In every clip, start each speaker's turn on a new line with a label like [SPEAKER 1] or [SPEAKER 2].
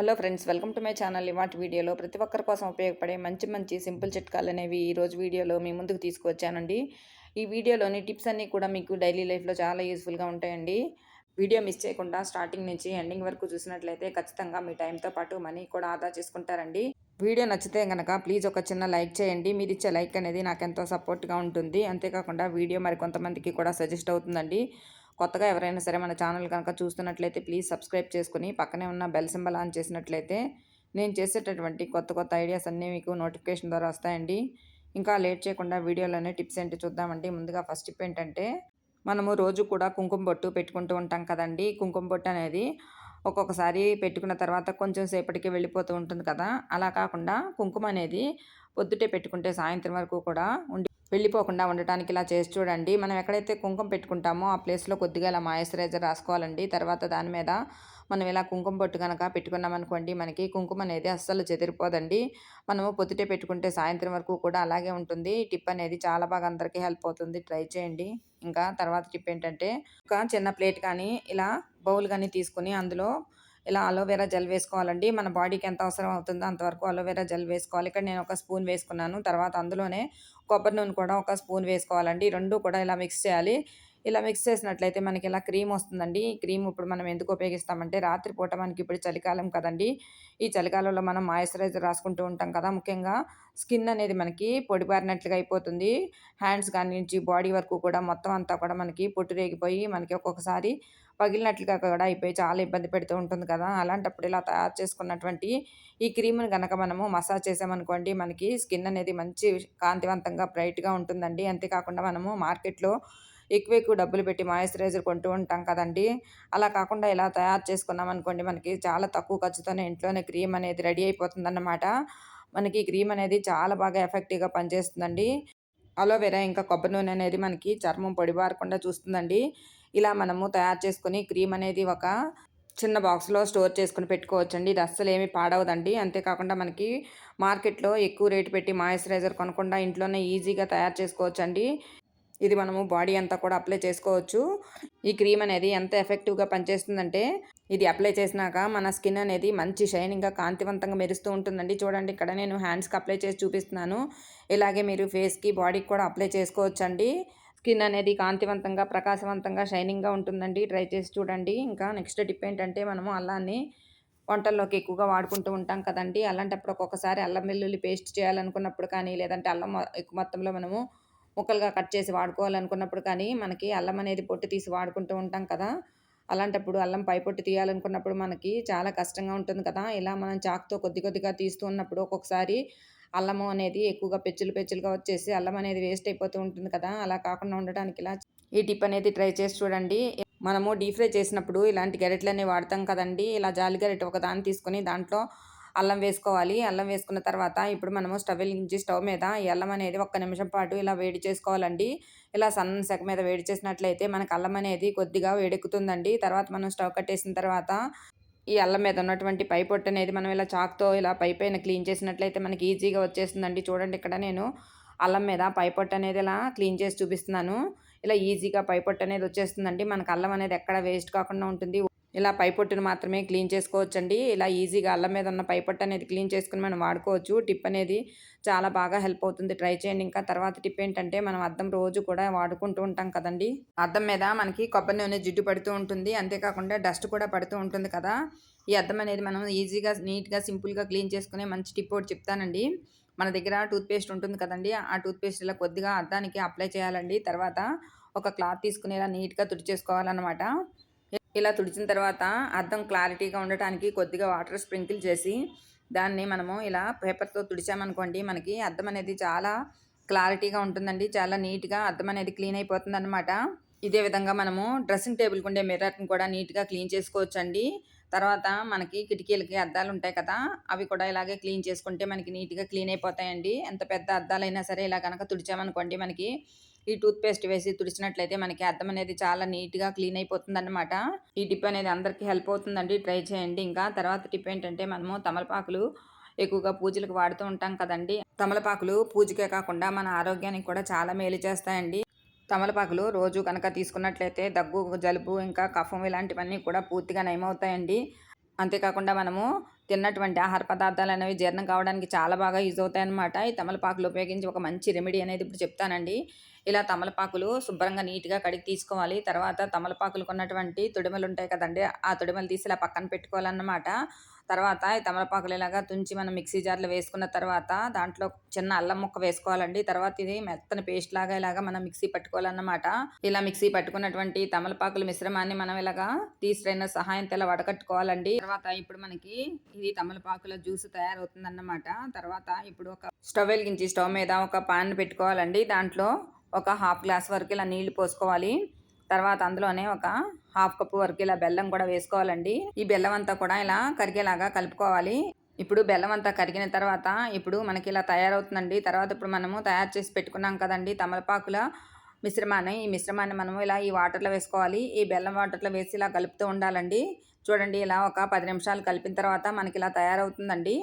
[SPEAKER 1] Hello friends welcome to my channel ఇవాటి వీడియోలో. ప్రతి ఒక్కరి కోసం ఉపయోగపడే మంచి మంచి సింపుల్ చిట్కాలు అనేవి ఈ రోజు వీడియోలో మీ ముందుకు తీసుకువచ్చానండి. ఈ వీడియోలోని టిప్స్ అన్నీ కూడా మీకు డైలీ లైఫ్లో చాలా యూస్ఫుల్గా ఉంటాయండి. వీడియో మిస్ చేయకుండా స్టార్టింగ్ నుంచి ఎండింగ్ వరకు చూసినట్లయితే ఖచ్చితంగా మీ టైంతో పాటు మనీ కూడా ఆదా చేసుకుంటారండి. వీడియో నచ్చితే కనుక ప్లీజ్ ఒక చిన్న లైక్ చేయండి. మీరు ఇచ్చే లైక్ అనేది నాకు ఎంతో సపోర్ట్గా ఉంటుంది. అంతేకాకుండా వీడియో మరి కొంతమందికి కూడా సజెస్ట్ అవుతుందండి. కొత్తగా ఎవరైనా సరే మన ఛానల్ కనుక చూస్తున్నట్లయితే ప్లీజ్ సబ్స్క్రైబ్ చేసుకుని పక్కనే ఉన్న బెల్ సింబల్ ఆన్ చేసినట్లయితే నేను చేసేటటువంటి కొత్త కొత్త ఐడియాస్ అన్నీ మీకు నోటిఫికేషన్ ద్వారా వస్తాయండి. ఇంకా లేట్ చేయకుండా వీడియోలోనే టిప్స్ ఏంటి చూద్దామండి. ముందుగా ఫస్ట్ టిప్ ఏంటంటే మనము రోజు కూడా కుంకుమ బొట్టు పెట్టుకుంటూ ఉంటాం కదండి. కుంకుమ బొట్టు అనేది ఒక్కొక్కసారి పెట్టుకున్న తర్వాత కొంచెం సేపటికి వెళ్ళిపోతూ ఉంటుంది కదా. అలా కాకుండా కుంకుమ అనేది పొద్దుటే పెట్టుకుంటే సాయంత్రం వరకు కూడా ఉండి వెళ్ళిపోకుండా ఉండటానికి ఇలా చేసి చూడండి. మనం ఎక్కడైతే కుంకుమ పెట్టుకుంటామో ఆ ప్లేస్లో కొద్దిగా ఇలా మాయిశ్చరైజర్ రాసుకోవాలండి. తర్వాత దాని మీద మనం ఇలా కుంకుమ పొట్టు కనుక పెట్టుకున్నామనుకోండి మనకి కుంకుమ అనేది అస్సలు చెదిరిపోదండి. మనము పొద్దుటే పెట్టుకుంటే సాయంత్రం వరకు కూడా అలాగే ఉంటుంది. టిప్ అనేది చాలా బాగా అందరికీ హెల్ప్ అవుతుంది. ట్రై చేయండి. ఇంకా తర్వాత టిప్ ఏంటంటే ఒక చిన్న ప్లేట్ కానీ ఇలా బౌల్ కానీ తీసుకుని అందులో ఇలా అలోవెరా జెల్ వేసుకోవాలండి. మన బాడీకి ఎంత అవసరం అవుతుందో అంతవరకు అలోవెరా జెల్ వేసుకోవాలి. ఇక్కడ నేను ఒక స్పూన్ వేసుకున్నాను. తర్వాత అందులోనే కొబ్బరి నూనె కూడా ఒక స్పూన్ వేసుకోవాలండి. రెండు కూడా ఇలా మిక్స్ చేయాలి. ఇలా మిక్స్ చేసినట్లయితే మనకి ఇలా క్రీమ్ వస్తుందండి. ఈ క్రీమ్ ఇప్పుడు మనం ఎందుకు ఉపయోగిస్తామంటే రాత్రిపూట మనకి ఇప్పుడు చలికాలం కదండి. ఈ చలికాలంలో మనం మాయిశ్చరైజర్ రాసుకుంటూ ఉంటాం కదా. ముఖ్యంగా స్కిన్ అనేది మనకి పొడిబారినట్లుగా అయిపోతుంది. హ్యాండ్స్ కానీ నుంచి బాడీ వరకు కూడా మొత్తం అంతా కూడా మనకి పొట్టు రేగిపోయి మనకి ఒక్కొక్కసారి పగిలినట్లుగా కూడా అయిపోయి చాలా ఇబ్బంది పెడుతూ ఉంటుంది కదా. అలాంటప్పుడు ఇలా తయారు చేసుకున్నటువంటి ఈ క్రీమ్ని కనుక మనము మసాజ్ చేసామనుకోండి మనకి స్కిన్ అనేది మంచి కాంతివంతంగా బ్రైట్గా ఉంటుందండి. అంతేకాకుండా మనము మార్కెట్లో ఎక్కువ ఎక్కువ డబ్బులు పెట్టి మాయిశ్చరైజర్ కొంటూ ఉంటాం కదండి. అలా కాకుండా ఇలా తయారు చేసుకున్నాం అనుకోండి మనకి చాలా తక్కువ ఖర్చుతోనే ఇంట్లోనే క్రీమ్ అనేది రెడీ అయిపోతుందన్నమాట. మనకి క్రీమ్ అనేది చాలా బాగా ఎఫెక్టివ్గా పనిచేస్తుందండి. అలోవెరా ఇంకా కొబ్బరి నూనె అనేది మనకి చర్మం పొడిబారకుండా చూస్తుందండి. ఇలా మనము తయారు చేసుకుని క్రీమ్ అనేది ఒక చిన్న బాక్స్లో స్టోర్ చేసుకుని పెట్టుకోవచ్చండి. ఇది అస్సలు ఏమి పాడవదండి. అంతేకాకుండా మనకి మార్కెట్లో ఎక్కువ రేటు పెట్టి మాయిశ్చరైజర్ కొనకుండా ఇంట్లోనే ఈజీగా తయారు చేసుకోవచ్చండి. ఇది మనము బాడీ అంతా కూడా అప్లై చేసుకోవచ్చు. ఈ క్రీమ్ అనేది ఎంత ఎఫెక్టివ్గా పనిచేస్తుందంటే ఇది అప్లై చేసినాక మన స్కిన్ అనేది మంచి షైనింగ్గా కాంతివంతంగా మెరుస్తూ ఉంటుందండి. చూడండి ఇక్కడ నేను హ్యాండ్స్కి అప్లై చేసి చూపిస్తున్నాను. ఇలాగే మీరు ఫేస్కి బాడీకి కూడా అప్లై చేసుకోవచ్చండి. స్కిన్ అనేది కాంతివంతంగా ప్రకాశవంతంగా షైనింగ్గా ఉంటుందండి. ట్రై చేసి చూడండి. ఇంకా నెక్స్ట్ టిప్ ఏంటంటే మనము అల్లాన్ని వంటల్లోకి ఎక్కువగా వాడుకుంటూ ఉంటాం కదండి. అలాంటప్పుడు ఒక్కొక్కసారి అల్లం వెల్లుల్లి పేస్ట్ చేయాలనుకున్నప్పుడు కానీ లేదంటే అల్లం ఎక్కువ మొత్తంలో మనము ముక్కలుగా కట్ చేసి వాడుకోవాలనుకున్నప్పుడు కానీ మనకి అల్లం అనేది పొట్టు తీసి వాడుకుంటూ ఉంటాం కదా. అలాంటప్పుడు అల్లం పై పొట్టు తీయాలనుకున్నప్పుడు మనకి చాలా కష్టంగా ఉంటుంది కదా. ఇలా మనం చాకుతో కొద్ది కొద్దిగా తీస్తూ ఉన్నప్పుడు ఒక్కొక్కసారి అల్లము అనేది ఎక్కువగా పెచ్చులు పెచ్చులుగా వచ్చేసి అల్లం అనేది వేస్ట్ అయిపోతూ ఉంటుంది కదా. అలా కాకుండా ఉండటానికి ఇలా ఈ టిప్ అనేది ట్రై చేసి చూడండి. మనము డీప్ ఫ్రై చేసినప్పుడు ఇలాంటి గెరెట్లన్నీ వాడతాం కదండి. ఇలా జాలి గెరెట్ ఒక దాన్ని తీసుకొని దాంట్లో అల్లం వేసుకోవాలి. అల్లం వేసుకున్న తర్వాత ఇప్పుడు మనము స్టవ్ వెలిగించి స్టవ్ మీద ఈ అల్లం అనేది ఒక్క నిమిషం పాటు ఇలా వేడి చేసుకోవాలండి. ఇలా సన్న సెక మీద వేడి చేసినట్లయితే మనకు అల్లం అనేది కొద్దిగా వేడెక్కుతుందండి. తర్వాత మనం స్టవ్ కట్టేసిన తర్వాత ఈ అల్లం మీద ఉన్నటువంటి పై పొట్టు అనేది మనం ఇలా చాక్తో ఇలా పై పైన క్లీన్ చేసినట్లయితే మనకి ఈజీగా వచ్చేస్తుందండి. చూడండి ఇక్కడ నేను అల్లం మీద పై పొట్టు అనేది ఇలా క్లీన్ చేసి చూపిస్తున్నాను. ఇలా ఈజీగా పై పొట్టు అనేది వచ్చేస్తుందండి. మనకు అల్లం అనేది ఎక్కడ వేస్ట్ కాకుండా ఉంటుంది. ఇలా పైపొట్టును మాత్రమే క్లీన్ చేసుకోవచ్చండి. ఇలా ఈజీగా అల్లం మీద ఉన్న పైపొట్టు అనేది క్లీన్ చేసుకుని మనం వాడుకోవచ్చు. టిప్ అనేది చాలా బాగా హెల్ప్ అవుతుంది. ట్రై చేయండి. ఇంకా తర్వాత టిప్ ఏంటంటే మనం అద్దం రోజు కూడా వాడుకుంటూ ఉంటాం కదండి. అద్దం మీద మనకి కొబ్బరి నూనె జిడ్డు పడుతూ ఉంటుంది. అంతేకాకుండా డస్ట్ కూడా పడుతూ ఉంటుంది కదా. ఈ అద్దం అనేది మనం ఈజీగా నీట్గా సింపుల్గా క్లీన్ చేసుకునే మంచి టిప్ ఒకటి చెప్తానండి. మన దగ్గర టూత్పేస్ట్ ఉంటుంది కదండి. ఆ టూత్పేస్ట్ ఇలా కొద్దిగా అద్దానికి అప్లై చేయాలండి. తర్వాత ఒక క్లాత్ తీసుకుని ఇలా నీట్గా తుడిచేసుకోవాలన్నమాట. ఇలా తుడిచిన తర్వాత అద్దం క్లారిటీగా ఉండటానికి కొద్దిగా వాటర్ స్ప్రింకిల్ చేసి దాన్ని మనము ఇలా పేపర్తో తుడిచామనుకోండి మనకి అద్దం అనేది చాలా క్లారిటీగా ఉంటుందండి. చాలా నీట్గా అద్దం అనేది క్లీన్ అయిపోతుంది అనమాట ఇదే విధంగా మనము డ్రెస్సింగ్ టేబుల్కి ఉండే మిర్రర్ని కూడా నీట్గా క్లీన్ చేసుకోవచ్చండి. తర్వాత మనకి కిటికీలకి అద్దాలు ఉంటాయి కదా అవి కూడా ఇలాగే క్లీన్ చేసుకుంటే మనకి నీట్గా క్లీన్ అయిపోతాయండి. ఎంత పెద్ద అద్దాలైనా సరే ఇలా కనుక తుడిచామనుకోండి మనకి ఈ టూత్ పేస్ట్ వేసి తుడిచినట్లయితే మనకి అద్దం అనేది చాలా నీట్గా క్లీన్ అయిపోతుంది అనమాట ఈ టిప్ అనేది అందరికీ హెల్ప్ అవుతుందండి. ట్రై చేయండి ఇంకా. తర్వాత టిప్ ఏంటంటే మనము తమలపాకులు ఎక్కువగా పూజలకు వాడుతూ ఉంటాం కదండి. తమలపాకులు పూజకే కాకుండా మన ఆరోగ్యానికి కూడా చాలా మేలు చేస్తాయండి. తమలపాకులు రోజు కనుక తీసుకున్నట్లయితే దగ్గు జలుబు ఇంకా కఫం ఇలాంటివన్నీ కూడా పూర్తిగా నయమవుతాయండి. అంతేకాకుండా మనము తిన్నటువంటి ఆహార పదార్థాలు అనేవి జీర్ణం కావడానికి చాలా బాగా యూజ్ అవుతాయి అన్నమాట ఈ తమలపాకులు ఉపయోగించి ఒక మంచి రెమెడీ అనేది ఇప్పుడు చెప్తానండి. ఇలా తమలపాకులు శుభ్రంగా నీట్గా కడిగి తీసుకోవాలి. తర్వాత తమలపాకులకు ఉన్నటువంటి తొడిమలు ఉంటాయి కదండి ఆ తొడిమలు తీసి ఇలా పక్కన పెట్టుకోవాలన్నమాట. తర్వాత ఈ తమలపాకులు ఇలాగా తుంచి మనం మిక్సీ జార్లో వేసుకున్న తర్వాత దాంట్లో చిన్న అల్లం ముక్క వేసుకోవాలండి. తర్వాత ఇది మెత్తని పేస్ట్ లాగా ఇలాగా మనం మిక్సీ పట్టుకోవాలన్నమాట. ఇలా మిక్సీ పట్టుకున్నటువంటి తమలపాకుల మిశ్రమాన్ని మనం ఇలాగా టీ సహాయంతో ఇలా వడకట్టుకోవాలండి. తర్వాత ఇప్పుడు మనకి ఇది తమలపాకుల జ్యూస్ తయారవుతుందన్నమాట. తర్వాత ఇప్పుడు ఒక స్టవ్ వెలిగించి స్టవ్ మీద ఒక పాన్ పెట్టుకోవాలండి. దాంట్లో ఒక హాఫ్ గ్లాస్ వరకు ఇలా నీళ్ళు పోసుకోవాలి. తర్వాత అందులోనే ఒక హాఫ్ కప్ వరకు ఇలా బెల్లం కూడా వేసుకోవాలండి. ఈ బెల్లం అంతా కూడా ఇలా కరిగేలాగా కలుపుకోవాలి. ఇప్పుడు బెల్లం అంతా కరిగిన తర్వాత ఇప్పుడు మనకి ఇలా తయారవుతుందండి. తర్వాత ఇప్పుడు మనము తయారు చేసి పెట్టుకున్నాం కదండి తమలపాకుల మిశ్రమాన్ని. ఈ మిశ్రమాన్ని మనము ఇలా ఈ వాటర్లో వేసుకోవాలి. ఈ బెల్లం వాటర్లో వేసి ఇలా కలుపుతూ ఉండాలండి. చూడండి ఇలా ఒక పది నిమిషాలు కలిపిన తర్వాత మనకి ఇలా తయారవుతుందండి.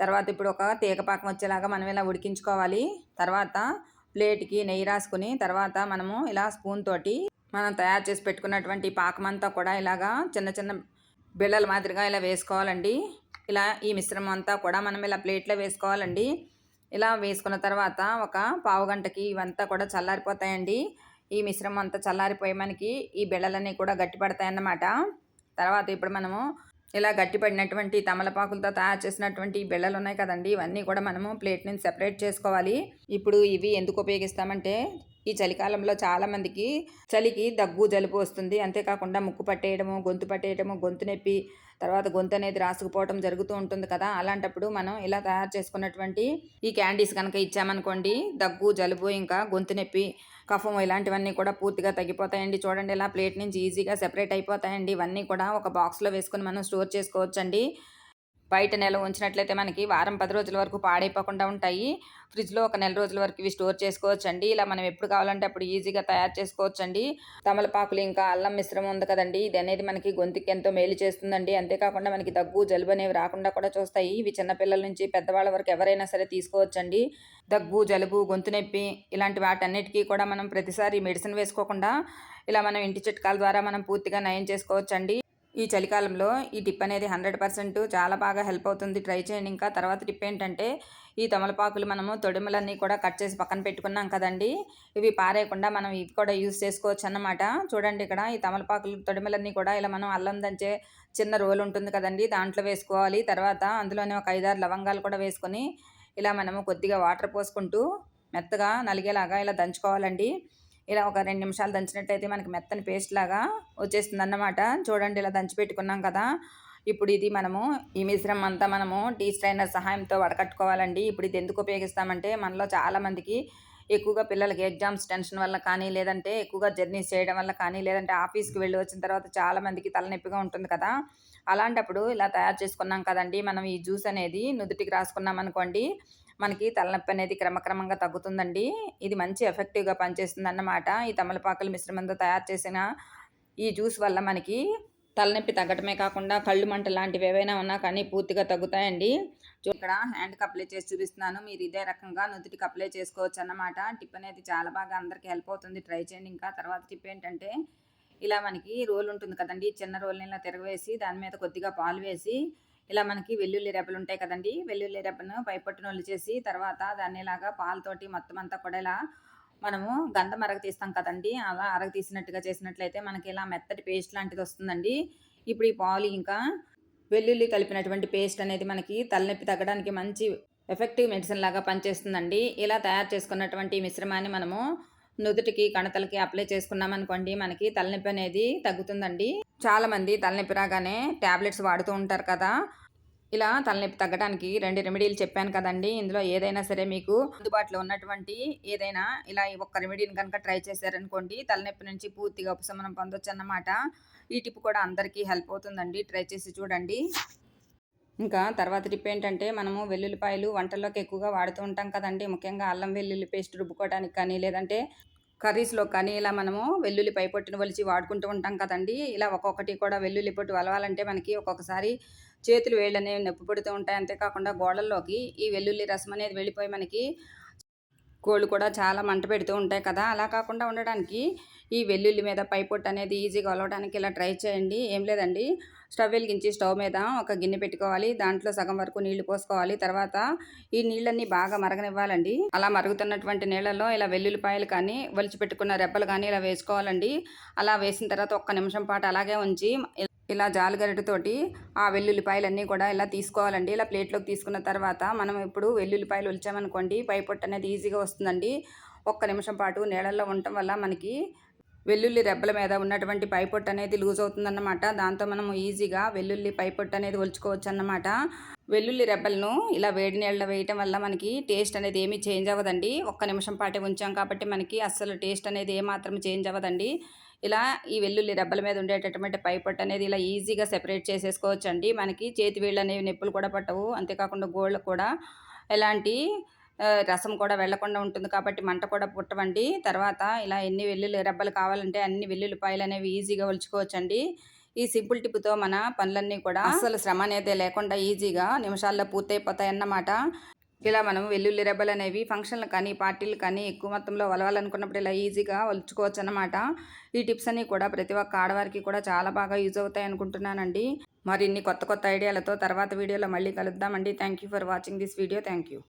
[SPEAKER 1] తర్వాత ఇప్పుడు ఒక తీగపాకం వచ్చేలాగా మనం ఇలా ఉడికించుకోవాలి. తర్వాత ప్లేట్కి నెయ్యి రాసుకుని తర్వాత మనము ఇలా స్పూన్ తోటి మనం తయారు చేసి పెట్టుకున్నటువంటి పాకం అంతా కూడా ఇలాగా చిన్న చిన్న బిళ్ళల మాదిరిగా ఇలా వేసుకోవాలండి. ఇలా ఈ మిశ్రమం అంతా కూడా మనం ఇలా ప్లేట్లో వేసుకోవాలండి. ఇలా వేసుకున్న తర్వాత ఒక పావు గంటకి ఇవంతా కూడా చల్లారిపోతాయండి. ఈ మిశ్రమం అంతా చల్లారిపోయి మనకి ఈ బిళ్ళలన్నీ కూడా గట్టిపడతాయన్నమాట. తర్వాత ఇప్పుడు మనము ఇలా గట్టిపడినటువంటి తమలపాకులతో తయారు చేసినటువంటి బిళ్ళలు ఉన్నాయి కదండి. ఇవన్నీ కూడా మనము ప్లేట్ నుంచి సెపరేట్ చేసుకోవాలి. ఇప్పుడు ఇవి ఎందుకు ఉపయోగిస్తామంటే ఈ చలికాలంలో చాలామందికి చలికి దగ్గు జలుబు వస్తుంది. అంతేకాకుండా ముక్కు పట్టేయడము గొంతు పట్టేయడము గొంతు నొప్పి తర్వాత గొంతు అనేది రాసుకుపోవడం జరుగుతూ ఉంటుంది కదా. అలాంటప్పుడు మనం ఇలా తయారు చేసుకున్నటువంటి ఈ క్యాండీస్ కనుక ఇచ్చామనుకోండి దగ్గు జలుబు ఇంకా గొంతు నొప్పి కఫం ఇలాంటివన్నీ కూడా పూర్తిగా తగ్గిపోతాయండి. చూడండి ఇలా ప్లేట్ నుంచి ఈజీగా సెపరేట్ అయిపోతాయండి. ఇవన్నీ కూడా ఒక బాక్స్లో వేసుకొని మనం స్టోర్ చేసుకోవచ్చండి. బయట నెల ఉంచినట్లయితే మనకి వారం పది రోజుల వరకు పాడైపోకుండా ఉంటాయి. ఫ్రిడ్జ్లో ఒక నెల రోజుల వరకు ఇవి స్టోర్ చేసుకోవచ్చండి. ఇలా మనం ఎప్పుడు కావాలంటే అప్పుడు ఈజీగా తయారు చేసుకోవచ్చండి. తమలపాకులు ఇంకా అల్లం మిశ్రమం ఉంది కదండి. ఇది అనేది మనకి గొంతుకి ఎంతో మేలు చేస్తుందండి. అంతేకాకుండా మనకి దగ్గు జలుబు అనేవి రాకుండా కూడా చూస్తాయి. ఇవి చిన్నపిల్లల నుంచి పెద్దవాళ్ళ వరకు ఎవరైనా సరే తీసుకోవచ్చండి. దగ్గు జలుబు గొంతు నొప్పి ఇలాంటి వాటన్నిటికీ కూడా మనం ప్రతిసారి మెడిసిన్ వేసుకోకుండా ఇలా మనం ఇంటి చిట్కాల ద్వారా మనం పూర్తిగా నయం చేసుకోవచ్చండి. ఈ చలికాలంలో ఈ టిప్ అనేది హండ్రెడ్ పర్సెంట్ చాలా బాగా హెల్ప్ అవుతుంది. ట్రై చేయండి. ఇంకా తర్వాత టిప్ ఏంటంటే ఈ తమలపాకులు మనము తొడిమలన్నీ కూడా కట్ చేసి పక్కన పెట్టుకున్నాం కదండి ఇవి పారేయకుండా మనం ఇవి కూడా యూస్ చేసుకోవచ్చు అన్నమాట. చూడండి ఇక్కడ ఈ తమలపాకులు తొడిమలన్నీ కూడా ఇలా మనం అల్లం దంచే చిన్న రోల్ ఉంటుంది కదండి దాంట్లో వేసుకోవాలి. తర్వాత అందులోనే ఒక ఐదారు లవంగాలు కూడా వేసుకొని ఇలా మనము కొద్దిగా వాటర్ పోసుకుంటూ మెత్తగా నలిగేలాగా ఇలా దంచుకోవాలండి. ఇలా ఒక రెండు నిమిషాలు దంచినట్టయితే మనకి మెత్తని పేస్ట్ లాగా వచ్చేస్తుంది అన్నమాట చూడండి ఇలా దంచి పెట్టుకున్నాం కదా. ఇప్పుడు ఇది మనము ఈ మిశ్రమం అంతా మనము టీ స్ట్రైనర్ సహాయంతో వడకట్టుకోవాలండి. ఇప్పుడు ఇది ఎందుకు ఉపయోగిస్తామంటే మనలో చాలామందికి ఎక్కువగా పిల్లలకి ఎగ్జామ్స్ టెన్షన్ వల్ల కానీ లేదంటే ఎక్కువగా జర్నీస్ చేయడం వల్ల కానీ లేదంటే ఆఫీస్కి వెళ్ళి వచ్చిన తర్వాత చాలామందికి తలనొప్పిగా ఉంటుంది కదా. అలాంటప్పుడు ఇలా తయారు చేసుకున్నాం కదండి. మనం ఈ జ్యూస్ అనేది నుదుటికి రాసుకున్నాం అనుకోండి మనకి తలనొప్పి అనేది క్రమక్రమంగా తగ్గుతుందండి. ఇది మంచి ఎఫెక్టివ్గా పనిచేస్తుంది అన్నమాట ఈ తమలపాకుల మిశ్రమంతో తయారు చేసిన ఈ జ్యూస్ వల్ల మనకి తలనొప్పి తగ్గటమే కాకుండా కళ్ళు మంట లాంటివి ఏవైనా ఉన్నా కానీ పూర్తిగా తగ్గుతాయండి. ఇక్కడ హ్యాండ్కి అప్లై చేసి చూపిస్తున్నాను. మీరు ఇదే రకంగా నుదుటికి అప్లై చేసుకోవచ్చు అన్నమాట టిప్ అనేది చాలా బాగా అందరికీ హెల్ప్ అవుతుంది. ట్రై చేయండి ఇంకా. తర్వాత టిప్ ఏంటంటే ఇలా మనకి రోల్ ఉంటుంది కదండి. చిన్న రోల్ని ఇలా తిరగవేసి దాని మీద కొద్దిగా పాలు వేసి ఇలా మనకి వెల్లుల్లి రెబ్బలు ఉంటాయి కదండి. వెల్లుల్లి రెబ్బను పైపట్టును చేసి తర్వాత దాన్ని ఇలాగా పాలతోటి మొత్తం అంతా కూడా ఇలా మనము గంధం అరగ తీస్తాం కదండి. అలా అరగ తీసినట్టుగా చేసినట్లయితే మనకి ఇలా మెత్తటి పేస్ట్ లాంటిది వస్తుందండి. ఇప్పుడు ఈ పాలు ఇంకా వెల్లుల్లి కలిపినటువంటి పేస్ట్ అనేది మనకి తలనొప్పి తగ్గడానికి మంచి ఎఫెక్టివ్ మెడిసిన్ లాగా పనిచేస్తుందండి. ఇలా తయారు చేసుకున్నటువంటి మిశ్రమాన్ని మనము నుదుటికి కణతలకి అప్లై చేసుకున్నాం అనుకోండి మనకి తలనొప్పి అనేది తగ్గుతుందండి. చాలామంది తలనొప్పి రాగానే ట్యాబ్లెట్స్ వాడుతూ ఉంటారు కదా. ఇలా తలనొప్పి తగ్గడానికి రెండు రెమెడీలు చెప్పాను కదండి. ఇందులో ఏదైనా సరే మీకు అందుబాటులో ఉన్నటువంటి ఏదైనా ఇలా ఒక్క రెమెడీని కనుక ట్రై చేశారనుకోండి తలనొప్పి నుంచి పూర్తిగా ఉపశమనం పొందొచ్చు అన్నమాట ఈ టిప్ కూడా అందరికీ హెల్ప్ అవుతుందండి. ట్రై చేసి చూడండి. ఇంకా తర్వాత టిప్ ఏంటంటే మనము వెల్లుల్లిపాయలు వంటల్లోకి ఎక్కువగా వాడుతూ ఉంటాం కదండి. ముఖ్యంగా అల్లం వెల్లుల్లి పేస్ట్ రుబ్బుకోవడానికి కానీ లేదంటే కర్రీస్లో కానీ ఇలా మనము వెల్లుల్లి పై పొట్టును వలిచి వాడుకుంటూ ఉంటాం కదండి. ఇలా ఒక్కొక్కటి కూడా వెల్లుల్లి పొట్టు వలవాలంటే మనకి ఒక్కొక్కసారి చేతులు వేళ్ళు అనేవి నొప్పి పడుతూ ఉంటాయి. అంతేకాకుండా గోడల్లోకి ఈ వెల్లుల్లి రసం అనేది వెళ్ళిపోయి మనకి
[SPEAKER 2] కోళ్ళు కూడా చాలా మంట పెడుతూ ఉంటాయి కదా. అలా కాకుండా ఉండడానికి ఈ వెల్లుల్లి మీద పైపొట్టు అనేది ఈజీగా అలవడానికి ఇలా ట్రై చేయండి. ఏం లేదండి. స్టవ్ వెలిగించి స్టవ్ మీద ఒక గిన్నె పెట్టుకోవాలి. దాంట్లో సగం వరకు నీళ్ళు పోసుకోవాలి. తర్వాత ఈ నీళ్ళన్నీ బాగా మరగనివ్వాలండి. అలా మరుగుతున్నటువంటి నీళ్ళలో ఇలా వెల్లుల్లిపాయలు కానీ ఒలిచి పెట్టుకున్న రెబ్బలు కానీ ఇలా వేసుకోవాలండి. అలా వేసిన తర్వాత ఒక్క నిమిషం పాటు అలాగే ఉంచి ఇలా జాలుగరిటతోటి ఆ వెల్లుల్లిపాయలన్నీ కూడా ఇలా తీసుకోవాలండి. ఇలా ప్లేట్లోకి తీసుకున్న తర్వాత మనం ఇప్పుడు వెల్లుల్లిపాయలు ఒలిచామనుకోండి పై పొట్టు అనేది ఈజీగా వస్తుందండి. ఒక్క నిమిషం పాటు నీళ్ళల్లో ఉండటం వల్ల మనకి వెల్లుల్లి రెబ్బల మీద ఉన్నటువంటి పైపొట్టు అనేది లూజ్ అవుతుందన్నమాట. దాంతో మనం ఈజీగా వెల్లుల్లి పైపొట్టు అనేది ఒలుచుకోవచ్చు అన్నమాట వెల్లుల్లి రెబ్బలను ఇలా వేడి నీళ్ళలో వేయటం వల్ల మనకి టేస్ట్ అనేది ఏమీ చేంజ్ అవ్వదండి. ఒక్క నిమిషం పాటే ఉంచాం కాబట్టి మనకి అస్సలు టేస్ట్ అనేది ఏమాత్రం చేంజ్ అవ్వదండి. ఇలా ఈ వెల్లుల్లి రెబ్బల మీద ఉండేటటువంటి పైపొట్టు అనేది ఇలా ఈజీగా సెపరేట్ చేసేసుకోవచ్చు అండి మనకి చేతి వేళ్ళు అనేవి నొప్పులు కూడా పట్టవు. అంతేకాకుండా గోళ్ళకు కూడా. ఎలాంటి రసం కూడా వెళ్ళకుండా ఉంటుంది కాబట్టి మంట కూడా పుట్టవండి. తర్వాత ఇలా ఎన్ని వెల్లుల్లి రెబ్బలు కావాలంటే అన్ని వెల్లుల్లిపాయలు అనేవి ఈజీగా ఒలుచుకోవచ్చండి. ఈ సింపుల్ టిప్తో మన పనులన్నీ కూడా అసలు శ్రమ అనేది లేకుండా ఈజీగా నిమిషాల్లో పూర్తయిపోతాయన్నమాట. ఇలా మనం వెల్లుల్లి రెబ్బలు అనేవి ఫంక్షన్లు కానీ పార్టీలు కానీ ఎక్కువ మొత్తంలో వలవాలనుకున్నప్పుడు ఇలా ఈజీగా ఒలుచుకోవచ్చు అన్నమాట ఈ టిప్స్ అన్ని కూడా ప్రతి ఒక్క ఆడవారికి కూడా చాలా బాగా యూజ్ అవుతాయి అనుకుంటున్నానండి. మరిన్ని కొత్త కొత్త ఐడియాలతో తర్వాత వీడియోలో మళ్ళీ కలుద్దామండి. Thank you for watching this video. Thank you